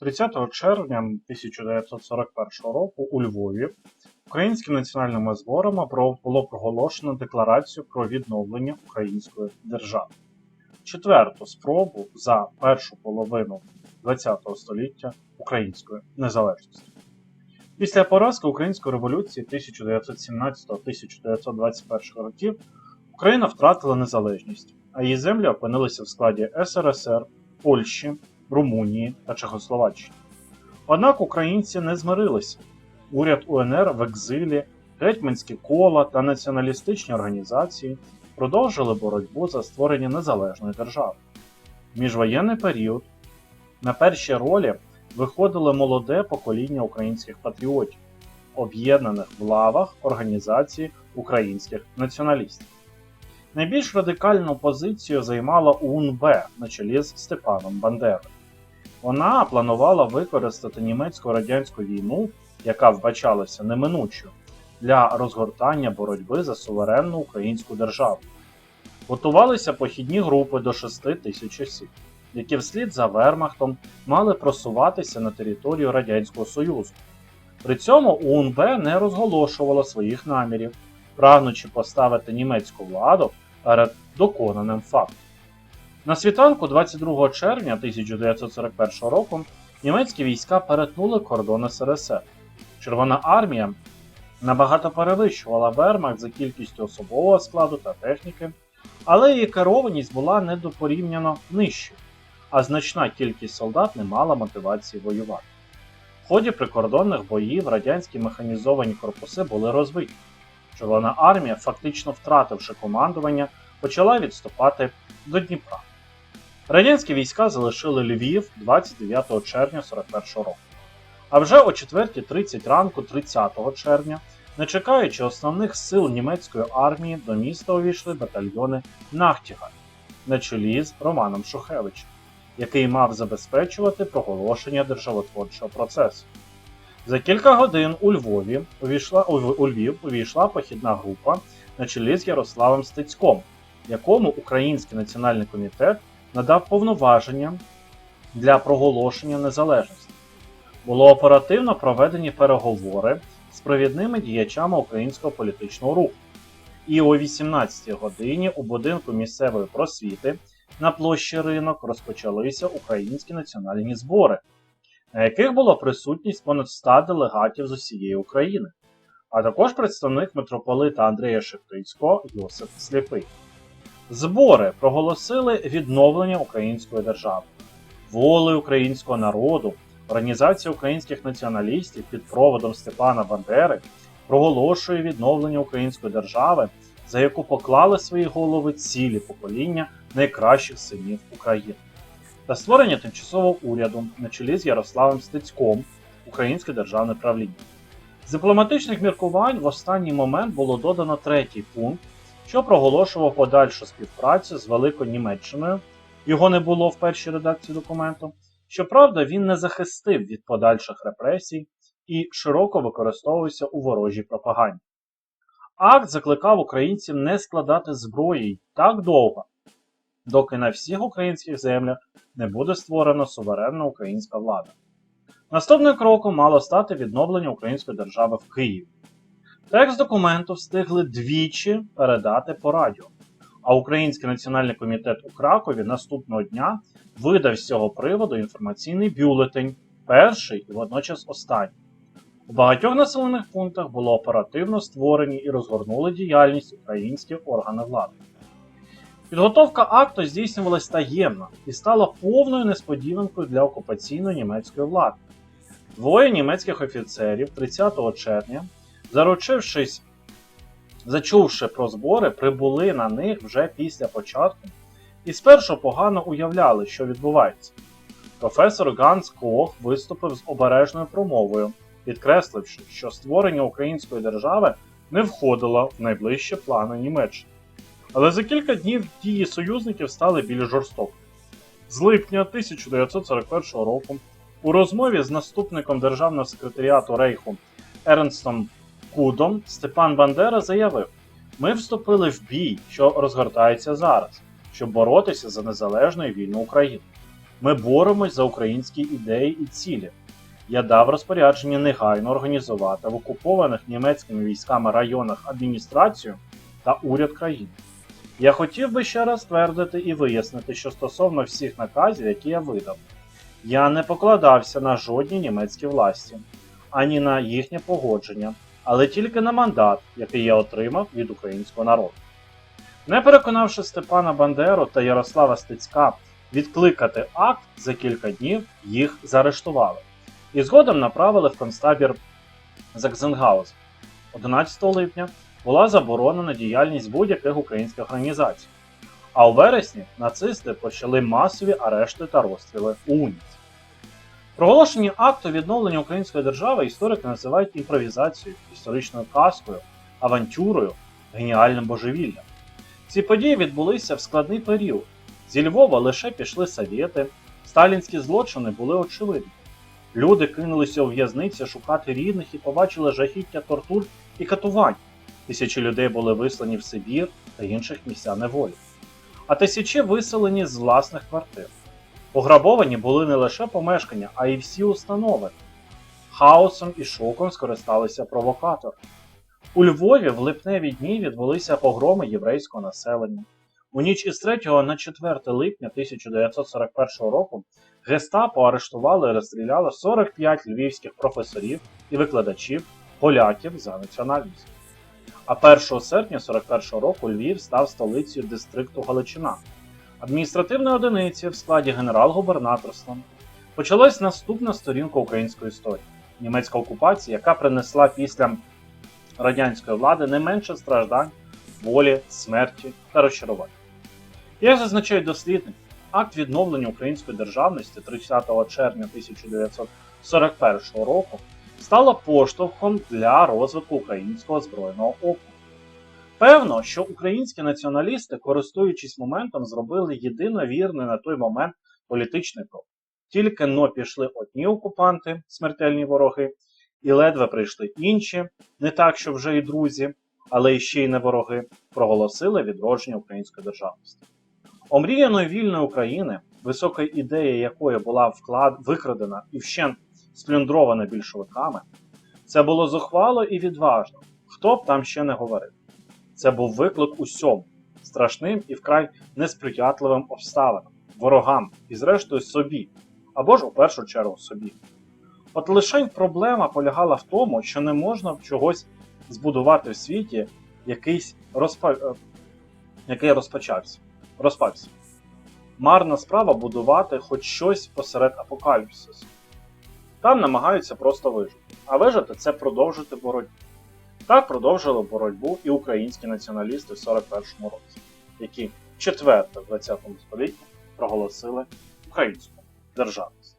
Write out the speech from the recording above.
30 червня 1941 року у Львові українськими національними зборами було проголошено декларацію про відновлення української держави. Четверту спробу за першу половину ХХ століття української незалежності. Після поразки Української революції 1917-1921 років Україна втратила незалежність, а її землі опинилися в складі СРСР, Польщі, Румунії та Чехословаччини. Однак українці не змирилися. Уряд УНР в екзилі, гетьманські кола та націоналістичні організації продовжили боротьбу за створення незалежної держави. Міжвоєнний період на перші ролі виходило молоде покоління українських патріотів, об'єднаних в лавах організації українських націоналістів. Найбільш радикальну позицію займала УНБ на чолі з Степаном Бандерою. Вона планувала використати німецько-радянську війну, яка вбачалася неминучою, для розгортання боротьби за суверенну українську державу. Готувалися похідні групи до 6 тисяч осіб, які вслід за Вермахтом мали просуватися на територію Радянського Союзу. При цьому УНБ не розголошувала своїх намірів, прагнучи поставити німецьку владу перед доконаним фактом. На світанку 22 червня 1941 року німецькі війська перетнули кордон СРСР. Червона армія набагато перевищувала Вермахт за кількістю особового складу та техніки, але її керованість була недопорівняно нижчою, а значна кількість солдат не мала мотивації воювати. В ході прикордонних боїв радянські механізовані корпуси були розбиті. Червона армія, фактично втративши командування, почала відступати до Дніпра. Радянські війська залишили Львів 29 червня 41 року. А вже о 4.30 ранку 30 червня, не чекаючи основних сил німецької армії, до міста увійшли батальйони Нахтігаль на чолі з Романом Шухевичем, який мав забезпечувати проголошення державотворчого процесу. За кілька годин у Львові увійшла, у Львів увійшла похідна група на чолі з Ярославом Стецьком, якому Український національний комітет надав повноваження для проголошення незалежності. Було оперативно проведені переговори з провідними діячами українського політичного руху. І о 18-й годині у будинку місцевої просвіти на площі ринок розпочалися українські національні збори, на яких була присутність понад 100 делегатів з усієї України, а також представник митрополита Андрія Шептицького Йосип Сліпий. Збори проголосили відновлення української держави, воли українського народу, Організація українських націоналістів під проводом Степана Бандери проголошує відновлення української держави, за яку поклали свої голови цілі покоління найкращих синів України, та створення тимчасового уряду на чолі з Ярославом Стецьком Українське державне правління. З дипломатичних міркувань в останній момент було додано третій пункт, що проголошував подальшу співпрацю з Великою Німеччиною. Його не було в першій редакції документу. Щоправда, він не захистив від подальших репресій і широко використовувався у ворожій пропаганді. Акт закликав українців не складати зброї так довго, доки на всіх українських землях не буде створена суверенна українська влада. Наступним кроком мало стати відновлення української держави в Києві. Текст документу встигли двічі передати по радіо, а Український національний комітет у Кракові наступного дня видав з цього приводу інформаційний бюлетень, перший і водночас останній. У багатьох населених пунктах було оперативно створені і розгорнули діяльність українські органи влади. Підготовка акту здійснювалась таємно і стала повною несподіванкою для окупаційної німецької влади. Двоє німецьких офіцерів 30 червня, заручившись, зачувши про збори, прибули на них вже після початку і спершу погано уявляли, що відбувається. Професор Ганс Кох виступив з обережною промовою, підкресливши, що створення української держави не входило в найближчі плани Німеччини. Але за кілька днів дії союзників стали більш жорстокими. З липня 1941 року у розмові з наступником державного секретаріату Рейху Ернстом Кудом Степан Бандера заявив: Ми вступили в бій, що розгортається зараз, щоб боротися за незалежну і вільну Україну. Ми боремось за українські ідеї і цілі. Я дав розпорядження негайно організувати в окупованих німецькими військами районах адміністрацію та уряд країни. Я хотів би ще раз твердити і вияснити, що стосовно всіх наказів, які я видав, я не покладався на жодні німецькі власті, ані на їхнє погодження, але тільки на мандат, який я отримав від українського народу. Не переконавши Степана Бандеру та Ярослава Стецька відкликати акт, за кілька днів їх заарештували і згодом направили в концтабір Закзенгаузен. 11 липня була заборонена діяльність будь-яких українських організацій. А у вересні нацисти почали масові арешти та розстріли у Уніці. Проголошення акту відновлення української держави історики називають імпровізацією, історичною казкою, авантюрою, геніальним божевіллям. Ці події відбулися в складний період. Зі Львова лише пішли совєти, сталінські злочини були очевидні. Люди кинулися у в'язниці шукати рідних і побачили жахіття тортур і катувань. Тисячі людей були вислані в Сибір та інших місця неволі. А тисячі виселені з власних квартир. Пограбовані були не лише помешкання, а й всі установи. Хаосом і шоком скористалися провокатори. У Львові в липневі дні відбулися погроми єврейського населення. У ніч із 3 на 4 липня 1941 року Гестапо арештували і розстріляли 45 львівських професорів і викладачів поляків за національністю. А 1 серпня 41 року Львів став столицею дистрикту Галичина, адміністративної одиниці в складі генерал-губернаторства. Почалась наступна сторінка української історії німецька окупація, яка принесла після радянської влади не менше страждань, волі, смерті та розчарувань. Як зазначають дослідники, акт відновлення української державності 30 червня 1941 року стало поштовхом для розвитку українського збройного опору. Певно, що українські націоналісти, користуючись моментом, зробили єдино вірний на той момент політичний крок. Тільки но пішли одні окупанти, смертельні вороги, і ледве прийшли інші, не так, що вже і друзі, але і ще й не вороги, проголосили відродження української державності. Омріяної вільної України, висока ідея якої була вклад викрадена і вщент сплюндрована більшовиками, це було зухвало і відважно, хто б там ще не говорив. Це був виклик усьому, страшним і вкрай несприятливим обставинам, ворогам і, зрештою, собі, або ж у першу чергу собі. От лише проблема полягала в тому, що не можна чогось збудувати в світі, якийсь розпа... е, який розпочався. Розпався. Марна справа будувати хоч щось посеред апокаліпсису. Там намагаються просто вижити. А вижити це продовжити боротьбу. Так продовжили боротьбу і українські націоналісти в 41-му році, які четверте в 20 столітті проголосили українську державність.